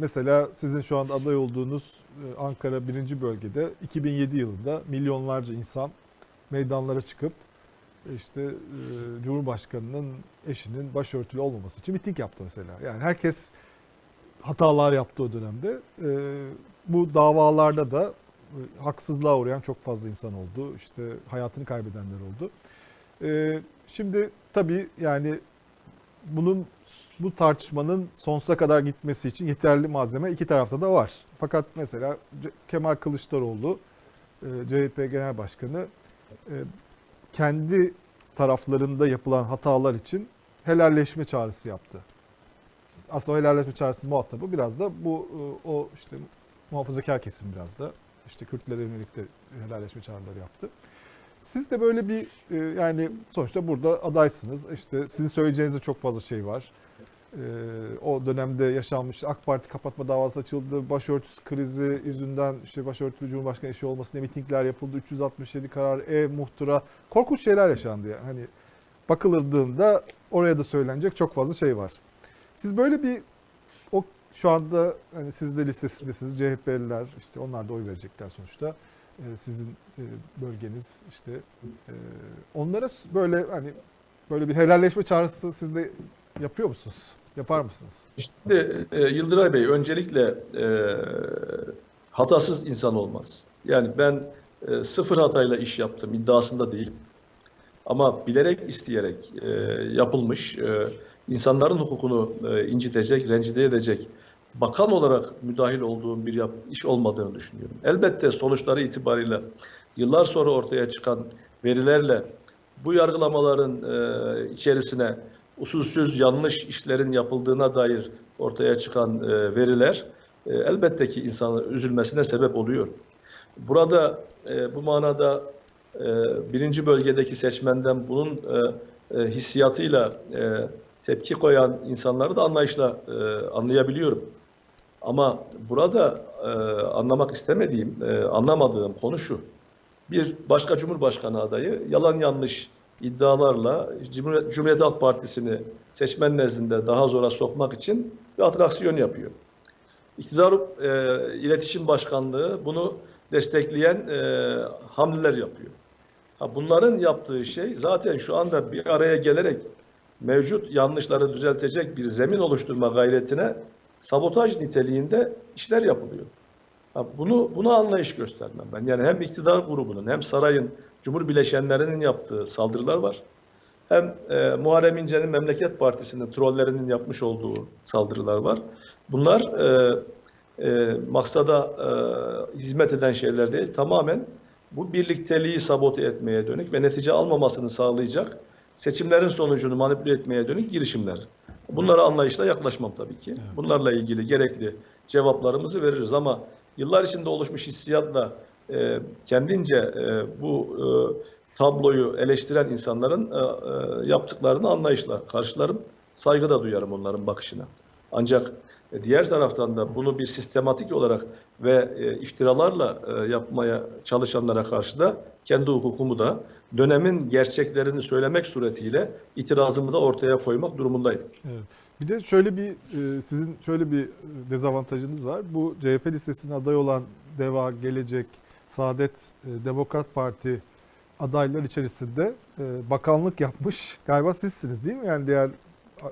mesela sizin şu anda aday olduğunuz e, Ankara 1. bölgede 2007 yılında milyonlarca insan meydanlara çıkıp işte e, Cumhurbaşkanı'nın eşinin başörtülü olmaması için miting yaptı mesela. Yani herkes hatalar yaptı o dönemde. E, bu davalarda da e, haksızlığa uğrayan çok fazla insan oldu. İşte hayatını kaybedenler oldu. E, şimdi tabii yani bunun bu tartışmanın sonsuza kadar gitmesi için yeterli malzeme iki tarafta da var. Fakat mesela Kemal Kılıçdaroğlu e, CHP Genel Başkanı e, kendi taraflarında yapılan hatalar için helalleşme çağrısı yaptı. Aslında o helalleşme çağrısının muhatabı biraz da bu e, o işte muhafazakar kesim biraz da işte Kürtlere yönelik de helalleşme çağrıları yaptı. Siz de böyle bir e, yani sonuçta burada adaysınız. İşte sizin söyleyeceğiniz de çok fazla şey var. E, o dönemde yaşanmış AK Parti kapatma davası açıldı. Başörtüsü krizi yüzünden işte başörtülü Cumhurbaşkanı eşi olmasına mitingler yapıldı. 367 karar, ev muhtıra. Korkunç şeyler yaşandı yani. Hani bakılırdığında oraya da söylenecek çok fazla şey var. Siz böyle bir o şu anda hani siz de listesindesiniz. CHP'liler işte onlar da oy verecekler sonuçta. Ee, sizin e, bölgeniz işte e, onlara böyle hani böyle bir helalleşme çağrısı siz de yapıyor musunuz? Yapar mısınız? Şimdi e, Yıldıray Bey öncelikle hatasız insan olmaz. Yani ben sıfır hatayla iş yaptım iddiasında değilim. Ama bilerek isteyerek yapılmış insanların hukukunu incitecek, rencide edecek bakan olarak müdahil olduğum bir yap, iş olmadığını düşünüyorum. Elbette sonuçları itibariyle yıllar sonra ortaya çıkan verilerle bu yargılamaların e, içerisine usulsüz yanlış işlerin yapıldığına dair ortaya çıkan e, veriler e, elbette ki insanın üzülmesine sebep oluyor. Burada e, bu manada e, birinci bölgedeki seçmenden bunun e, e, hissiyatıyla e, tepki koyan insanları da anlayışla e, anlayabiliyorum. Ama burada e, anlamak istemediğim, e, anlamadığım konu şu. Bir başka Cumhurbaşkanı adayı yalan yanlış iddialarla Cumhuriyet, Cumhuriyet Halk Partisi'ni seçmen nezdinde daha zora sokmak için bir atraksiyon yapıyor. İktidar e, İletişim Başkanlığı bunu destekleyen e, hamleler yapıyor. Ha, bunların yaptığı şey zaten şu anda bir araya gelerek mevcut yanlışları düzeltecek bir zemin oluşturma gayretine sabotaj niteliğinde işler yapılıyor. Bunu buna anlayış göstermem ben. Yani hem iktidar grubunun hem sarayın Cumhur bileşenlerinin yaptığı saldırılar var. Hem e, Muharrem İnce'nin Memleket Partisi'nin trollerinin yapmış olduğu saldırılar var. Bunlar e, e, maksada e, hizmet eden şeyler değil. Tamamen bu birlikteliği sabote etmeye dönük ve netice almamasını sağlayacak seçimlerin sonucunu manipüle etmeye dönük girişimler. Bunlara anlayışla yaklaşmam tabii ki. Bunlarla ilgili gerekli cevaplarımızı veririz ama yıllar içinde oluşmuş hissiyatla e, kendince e, bu e, tabloyu eleştiren insanların e, e, yaptıklarını anlayışla karşılarım. Saygı da duyarım onların bakışına. Ancak e, diğer taraftan da bunu bir sistematik olarak ve e, iftiralarla e, yapmaya çalışanlara karşı da kendi hukukumu da dönemin gerçeklerini söylemek suretiyle itirazımı da ortaya koymak durumundayım. Evet. Bir de şöyle bir sizin şöyle bir dezavantajınız var. Bu CHP listesine aday olan DEVA, Gelecek, Saadet, Demokrat Parti adaylar içerisinde bakanlık yapmış galiba sizsiniz değil mi? Yani diğer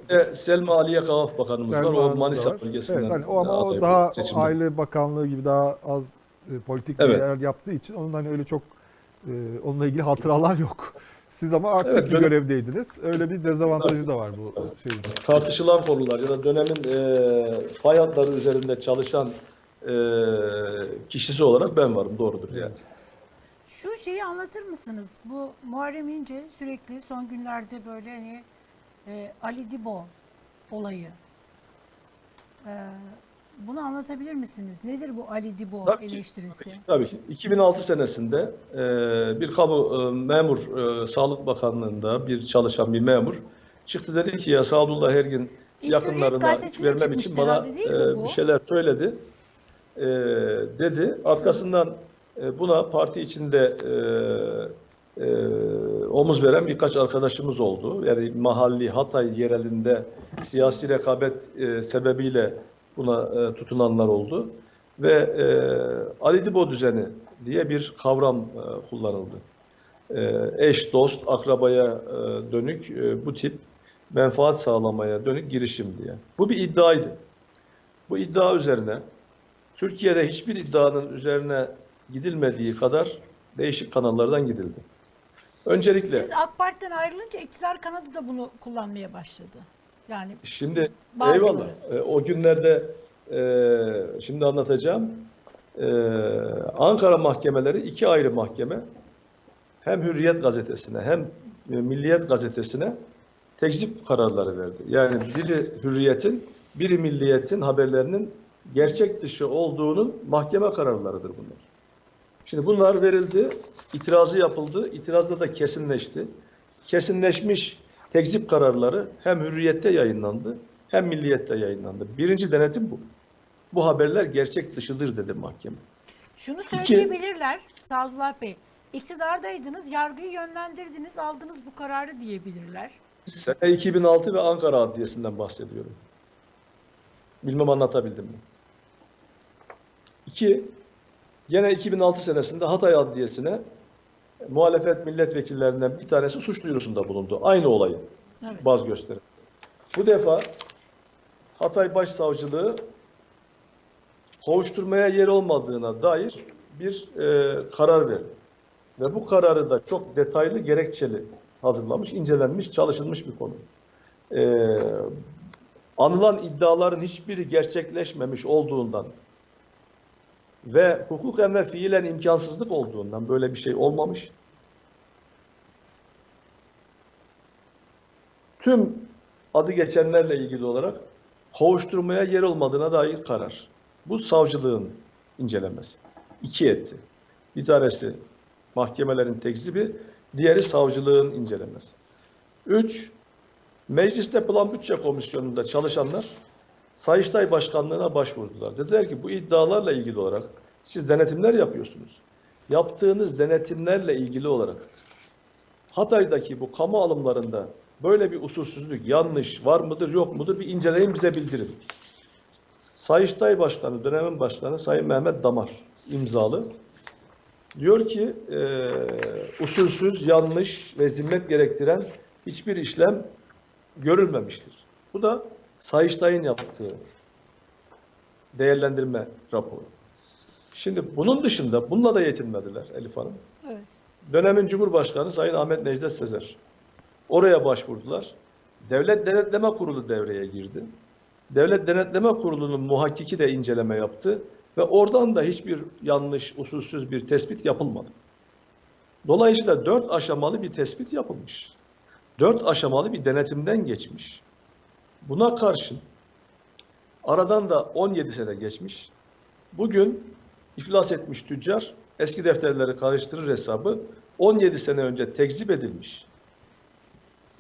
E, Selma Aliye Kavaf Bakanımız Selma var. O Manisa var. bölgesinden. Evet, hani o ama o daha seçimde. Aile Bakanlığı gibi daha az e, politik bir Evet. yer yaptığı için onun hani öyle çok e, onunla ilgili hatıralar yok. Siz ama aktif Evet, bir böyle- görevdeydiniz. Öyle bir dezavantajı da var bu şeyin. tartışılan konular ya da dönemin e, fay hatları üzerinde çalışan e, kişisi olarak ben varım. Doğrudur yani. Şu şeyi anlatır mısınız? Bu Muharrem İnce sürekli son günlerde böyle hani e, Ali Dibo olayı. E, bunu anlatabilir misiniz? Nedir bu Ali Dibo Tabii ki, eleştirisi? Tabii ki. 2006 senesinde e, bir kamu e, memur e, Sağlık Bakanlığı'nda bir çalışan bir memur çıktı dedi ki ya Sadullah Ergin yakınlarına vermem için bana e, bir şeyler söyledi e, dedi. Arkasından e, buna parti içinde e, e, omuz veren birkaç arkadaşımız oldu. Yani mahalli Hatay yerelinde siyasi rekabet e, sebebiyle buna e, tutunanlar oldu. Ve e, Ali Dibo düzeni diye bir kavram e, kullanıldı. E, eş, dost, akrabaya e, dönük e, bu tip menfaat sağlamaya dönük girişim diye. Bu bir iddiaydı. Bu iddia üzerine Türkiye'de hiçbir iddianın üzerine gidilmediği kadar değişik kanallardan gidildi. Öncelikle Siz AK Parti'den ayrılınca iktidar kanadı da bunu kullanmaya başladı. Yani Şimdi Bazıları. eyvallah. E, o günlerde e, şimdi anlatacağım. E, Ankara mahkemeleri iki ayrı mahkeme hem Hürriyet gazetesine hem Milliyet gazetesine tekzip kararları verdi. Yani biri Hürriyet'in, biri Milliyet'in haberlerinin gerçek dışı olduğunun mahkeme kararlarıdır bunlar. Şimdi bunlar verildi, itirazı yapıldı, itirazda da kesinleşti. Kesinleşmiş tekzip kararları hem Hürriyet'te yayınlandı hem Milliyet'te yayınlandı. Birinci denetim bu. Bu haberler gerçek dışıdır dedi mahkeme. şunu söyleyebilirler Sadullah Bey. İktidardaydınız, yargıyı yönlendirdiniz, aldınız bu kararı diyebilirler. Sene 2006 ve Ankara Adliyesi'nden bahsediyorum. Bilmem anlatabildim mi? İki, gene 2006 senesinde Hatay Adliyesi'ne muhalefet milletvekillerinden bir tanesi suç duyurusunda bulundu. Aynı olayı Evet. baz gösterir. Bu defa Hatay Başsavcılığı kovuşturmaya yer olmadığına dair bir e, karar verdi. Ve bu kararı da çok detaylı gerekçeli hazırlamış, incelenmiş, çalışılmış bir konu. E, anılan iddiaların hiçbiri gerçekleşmemiş olduğundan ve hukuken ve fiilen imkansızlık olduğundan böyle bir şey olmamış. Tüm adı geçenlerle ilgili olarak kovuşturmaya yer olmadığına dair karar. Bu savcılığın incelemesi. İki etti. Bir tanesi mahkemelerin tekzibi, diğeri savcılığın incelemesi. Üç, mecliste plan bütçe komisyonunda çalışanlar Sayıştay Başkanlığı'na başvurdular. Dediler ki bu iddialarla ilgili olarak siz denetimler yapıyorsunuz. Yaptığınız denetimlerle ilgili olarak Hatay'daki bu kamu alımlarında böyle bir usulsüzlük, yanlış var mıdır, yok mudur bir inceleyin bize bildirin. Sayıştay Başkanı, dönemin başkanı Sayın Mehmet Damar imzalı. Diyor ki e, usulsüz, yanlış ve zimmet gerektiren hiçbir işlem görülmemiştir. Bu da Sayıştay'ın yaptığı değerlendirme raporu. Şimdi bunun dışında bununla da yetinmediler Elif Hanım. Evet. Dönemin Cumhurbaşkanı Sayın Ahmet Necdet Sezer. Oraya başvurdular. Devlet Denetleme Kurulu devreye girdi. Devlet Denetleme Kurulu'nun muhakkiki de inceleme yaptı ve oradan da hiçbir yanlış, usulsüz bir tespit yapılmadı. Dolayısıyla dört aşamalı bir tespit yapılmış. Dört aşamalı bir denetimden geçmiş. Buna karşın aradan da 17 sene geçmiş. Bugün iflas etmiş tüccar eski defterleri karıştırır hesabı 17 sene önce tekzip edilmiş.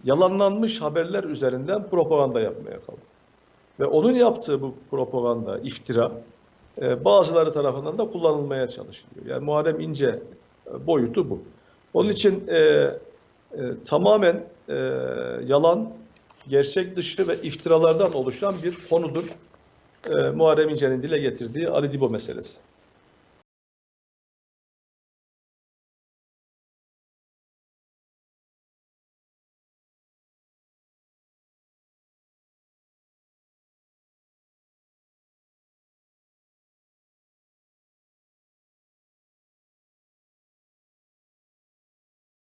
Yalanlanmış haberler üzerinden propaganda yapmaya kaldı. Ve onun yaptığı bu propaganda, iftira e, bazıları tarafından da kullanılmaya çalışılıyor. Yani Muharrem İnce e, boyutu bu. Onun için e, e, tamamen e, yalan, gerçek dışı ve iftiralardan oluşan bir konudur. E, Muharrem İnce'nin dile getirdiği Ali Dibo meselesi.